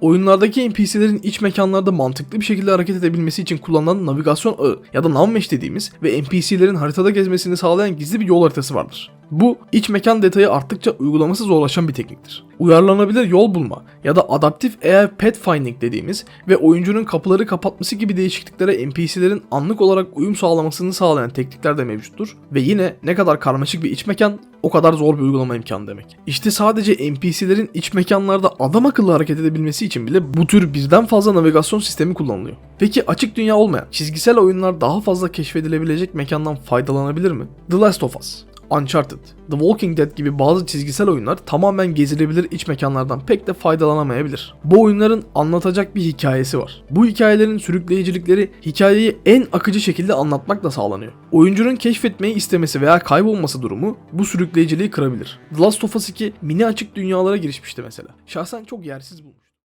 Oyunlardaki NPC'lerin iç mekanlarda mantıklı bir şekilde hareket edebilmesi için kullanılan navigasyon ağı ya da navmesh dediğimiz ve NPC'lerin haritada gezmesini sağlayan gizli bir yol haritası vardır. Bu iç mekan detayı arttıkça uygulaması zorlaşan bir tekniktir. Uyarlanabilir yol bulma ya da adaptif AI pathfinding dediğimiz ve oyuncunun kapıları kapatması gibi değişikliklere NPC'lerin anlık olarak uyum sağlamasını sağlayan teknikler de mevcuttur ve yine ne kadar karmaşık bir iç mekan o kadar zor bir uygulama imkanı demek. İşte sadece NPC'lerin iç mekanlarda adam akıllı hareket edebilmesi için bile bu tür birden fazla navigasyon sistemi kullanılıyor. Peki açık dünya olmayan, çizgisel oyunlar daha fazla keşfedilebilecek mekandan faydalanabilir mi? The Last of Us, Uncharted, The Walking Dead gibi bazı çizgisel oyunlar tamamen gezilebilir iç mekanlardan pek de faydalanamayabilir. Bu oyunların anlatacak bir hikayesi var. Bu hikayelerin sürükleyicilikleri hikayeyi en akıcı şekilde anlatmakla sağlanıyor. Oyuncunun keşfetmeyi istemesi veya kaybolması durumu bu sürükleyiciliği kırabilir. The Last of Us 2 mini açık dünyalara girişmişti mesela. Şahsen çok yersiz bulmuş.